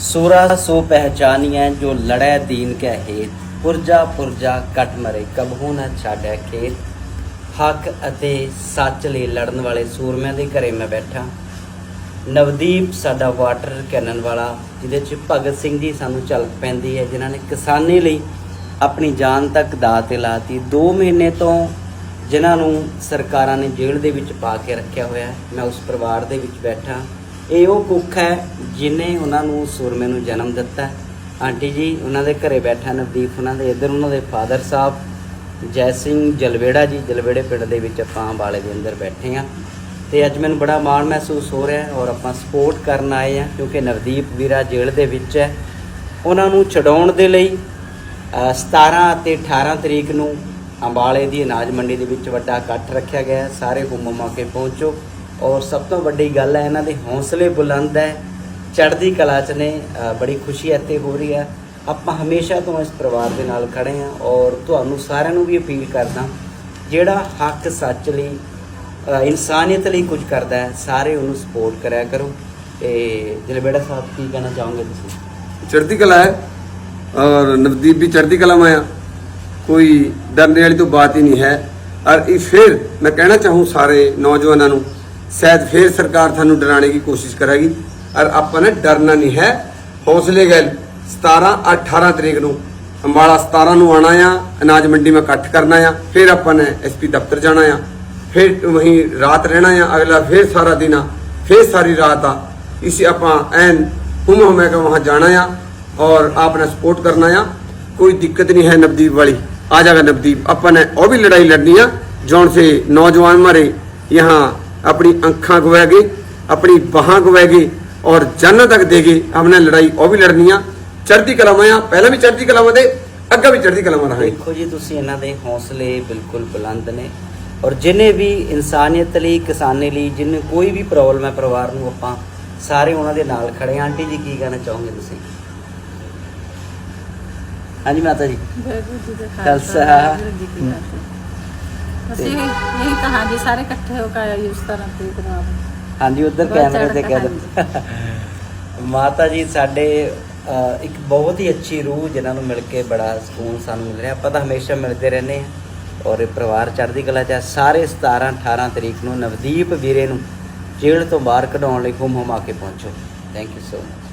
सूरा सो पहचानिए जो लड़े दीन के हेत ਪੁਰਜਾ ਪੁਰਜਾ ਕੱਟ ਮਰੇ ਕਬਹੂ ਨਾ ਛਾੜਿਆ ਖੇਤ ਹੱਕ ਅਤੇ ਸੱਚ ਲਈ ਲੜਨ ਵਾਲੇ ਸੂਰਮਿਆਂ ਦੇ ਘਰੇ ਮੈਂ ਬੈਠਾ ਨਵਦੀਪ ਸਾਡਾ ਵਾਟਰ ਕੈਨਨ ਵਾਲਾ ਜਿਹਦੇ ਚ ਭਗਤ ਸਿੰਘ ਜੀ ਸਾਨੂੰ ਝਲਕ ਪੈਂਦੀ ਹੈ ਜਿਨ੍ਹਾਂ ਨੇ ਕਿਸਾਨੀ ਲਈ ਆਪਣੀ ਜਾਨ ਤੱਕ ਦਾਅ ਤੇ ਲਾਤੀ 2 ਮਹੀਨੇ ਤੋਂ ਜਿਨ੍ਹਾਂ ਨੂੰ ਸਰਕਾਰਾਂ ਨੇ ਜੇਲ੍ਹ ਦੇ ਵਿੱਚ ਪਾ ਕੇ ਰੱਖਿਆ ਹੋਇਆ ਹੈ ਮੈਂ ਉਸ ਪਰਿਵਾਰ ਦੇ ਵਿੱਚ ਬੈਠਾ ਇਹ ਉਹ ਕੁੱਖ ਹੈ ਜਿਨੇ ਉਹਨਾਂ ਨੂੰ ਸੂਰਮੇ ਨੂੰ ਜਨਮ ਦਿੱਤਾ ਆਂਟੀ ਜੀ ਉਹਨਾਂ ਦੇ ਘਰੇ ਬੈਠਾ ਨਵਦੀਪ ਉਹਨਾਂ ਦੇ ਇੱਧਰ ਉਹਨਾਂ ਦੇ ਫਾਦਰ ਸਾਹਿਬ ਜੈ ਸਿੰਘ ਜਲਵੇੜਾ ਜੀ ਜਲਵੇੜੇ ਪਿੰਡ ਦੇ ਵਿੱਚ ਆਪਾਂ ਵਾਲੇ ਦੇ ਅੰਦਰ ਬੈਠੇ ਆ ਤੇ ਅੱਜ ਮੈਨੂੰ ਬੜਾ ਮਾਣ ਮਹਿਸੂਸ ਹੋ ਰਿਹਾ ਔਰ ਆਪਾਂ ਸਪੋਰਟ ਕਰਨ ਆਏ ਆ ਕਿਉਂਕਿ ਨਵਦੀਪ ਵੀਰਾ ਜੇਲ੍ਹ ਦੇ ਵਿੱਚ ਹੈ। ਉਹਨਾਂ ਨੂੰ ਛਡਾਉਣ ਦੇ ਲਈ ਅ, 17 ਅਤੇ 18 ਤਰੀਕ ਨੂੰ ਅੰਬਾਲੇ ਦੀ ਅਨਾਜ ਮੰਡੀ ਦੇ ਵਿੱਚ ਵੱਡਾ ਇਕੱਠ ਰੱਖਿਆ ਗਿਆ ਸਾਰੇ ਹੁਮਮਾ ਕੇ ਪਹੁੰਚੋ। ਔਰ ਸਭ ਤੋਂ ਵੱਡੀ ਗੱਲ ਹੈ, ਇਹਨਾਂ ਦੇ ਹੌਸਲੇ ਬੁਲੰਦ ਹੈ। ਚੜ੍ਹਦੀ ਕਲਾ 'ਚ ਨੇ ਬੜੀ ਖੁਸ਼ੀ ਇੱਥੇ ਹੋ ਰਹੀ ਹੈ। ਆਪਾਂ ਹਮੇਸ਼ਾ ਤੋਂ ਇਸ ਪਰਿਵਾਰ ਦੇ ਨਾਲ ਖੜੇ ਆ ਔਰ ਤੁਹਾਨੂੰ ਸਾਰਿਆਂ ਨੂੰ ਵੀ ਅਪੀਲ ਕਰਦਾ ਜਿਹੜਾ ਹੱਕ ਸੱਚ ਲਈ ਇਨਸਾਨੀਅਤ ਲਈ ਕੁਝ ਕਰਦਾ ਹੈ, ਸਾਰੇ ਉਹਨੂੰ ਸਪੋਰਟ ਕਰਿਆ ਕਰੋ। ਤੇ ਜਲਬੇੜਾ ਸਾਹਿਬ, ਕੀ ਕਹਿਣਾ ਚਾਹੋਗੇ ਤੁਸੀਂ? ਚੜ੍ਹਦੀ ਕਲਾ ਹੈ ਔਰ ਨਵਦੀਪ ਵੀ ਚੜ੍ਹਦੀ ਕਲਾ ਮਾਇਆ ਕੋਈ ਡਰਨੇ ਵਾਲੀ ਤੋਂ ਬਾਤ ਹੀ ਨਹੀਂ ਹੈ। ਔਰ ਇਹ ਫਿਰ ਮੈਂ ਕਹਿਣਾ ਚਾਹੂੰ ਸਾਰੇ ਨੌਜਵਾਨਾਂ ਨੂੰ ਸ਼ਾਇਦ ਫਿਰ ਸਰਕਾਰ ਤੁਹਾਨੂੰ ਡਰਾਣੇ ਦੀ ਕੋਸ਼ਿਸ਼ ਕਰੇਗੀ। ਔਰ ਆਪਾਂ ਨੇ ਡਰਨਾ ਨਹੀਂ ਹੈ। ਹੌਸਲੇ ਗੱਲ 17 18 ਤਰੀਕ ਨੂੰ, ਅੰਬਾਲਾ 17 ਨੂੰ ਆਣਾ ਆ, ਅਨਾਜ ਮੰਡੀ ਮੈਂ ਇਕੱਠ ਕਰਨਾ ਆ, ਫਿਰ ਆਪਾਂ ਨੇ ਐਸਪੀ ਦਫ਼ਤਰ ਜਾਣਾ ਆ, ਫਿਰ ਵਹੀਂ ਰਾਤ ਰਹਿਣਾ ਆ, ਅਗਲਾ ਫਿਰ ਸਾਰਾ ਦਿਨ ਆ, ਫਿਰ ਸਾਰੀ ਰਾਤ ਆ। ਇਸੇ ਆਪਾਂ ਐਨ ਹੁਮ ਹਮੇ ਕਾ ਵਹਾਂ ਜਾਣਾ ਆ ਔਰ ਆਪ ਨੇ ਸਪੋਰਟ ਕਰਨਾ ਆ। ਕੋਈ ਦਿੱਕਤ ਨਹੀਂ ਹੈ ਨਵਦੀਪ ਵਾਲੀ। ਆ ਜਾਗਾ ਨਵਦੀਪ। ਆਪਾਂ ਨੇ ਉਹ ਵੀ ਲੜਾਈ ਲੜਨੀ ਆ। ਜੌਨ ਸੇ ਨੌਜਵਾਨ ਮਾਰੇ, ਯਹਾਂ अपनी अंखा गवाएगी अपनी बाह गवाएगी और जन तक देगी हमने लड़ाई और भी लड़नी है चढ़ती कला में आ पहले भी चढ़ती कला में थे अग्गा भी चढ़ती कला में रहा ਦੇਖੋ ਜੀ ਤੁਸੀਂ ਇਹਨਾਂ ਦੇ ਹੌਸਲੇ ਬਿਲਕੁਲ ਬੁਲੰਦ ਨੇ ਔਰ ਜਿਨੇ ਵੀ ਇਨਸਾਨੀਅਤ ਲਈ ਕਿਸਾਨੀ ਲਈ ਜਿੰਨੇ ਕੋਈ ਵੀ ਪ੍ਰੋਬਲਮ ਹੈ ਪਰਿਵਾਰ ਨੂੰ ਆਪਾਂ ਸਾਰੇ ਉਹਨਾਂ ਦੇ ਨਾਲ ਖੜੇ ਹਾਂ। ਆਂਟੀ ਜੀ ਕੀ ਕਹਿਣਾ ਚਾਹੋਗੇ ਤੁਸੀਂ ਹਾਂਜੀ ਮਾਤਾ ਜੀ ਵਾਹਿਗੁਰੂ ਜੀ ਦਾ ਖਾਲਸਾ। ਵਾਹਿਗੁਰੂ ਜੀ ਕੀ ਫਤਿਹ ਅਸੀਂ ਇਹ ਕਹਾਂ ਜੀ ਸਾਰੇ ਇਕੱਠੇ ਹੋ ਕੇ ਉਸ ਤਰ੍ਹਾਂ ਤੇ ਕਰਾ ਹਾਂਜੀ ਉਧਰ ਕੈਮਰੇ ਤੇ ਕਹਿ ਦਿਓ ਮਾਤਾ ਜੀ ਸਾਡੇ ਇੱਕ ਬਹੁਤ ਹੀ ਅੱਛੀ ਰੂਹ ਜਿਨ੍ਹਾਂ ਨੂੰ ਮਿਲ ਕੇ ਬੜਾ ਸਕੂਨ ਸਾਨੂੰ ਮਿਲ ਰਿਹਾ। ਆਪਾਂ ਤਾਂ ਹਮੇਸ਼ਾ ਮਿਲਦੇ ਰਹਿੰਦੇ ਹਾਂ ਔਰ ਇਹ ਪਰਿਵਾਰ ਚੜ੍ਹਦੀ ਕਲਾ ਚ। ਸਾਰੇ 17 18 ਤਰੀਕ ਨੂੰ ਨਵਦੀਪ ਵੀਰੇ ਨੂੰ ਜੇਲ੍ਹ ਤੋਂ ਬਾਹਰ ਕਢਾਉਣ ਲਈ ਹੁਮ ਹੁਮਾ ਕੇ ਪਹੁੰਚੋ। Thank you so much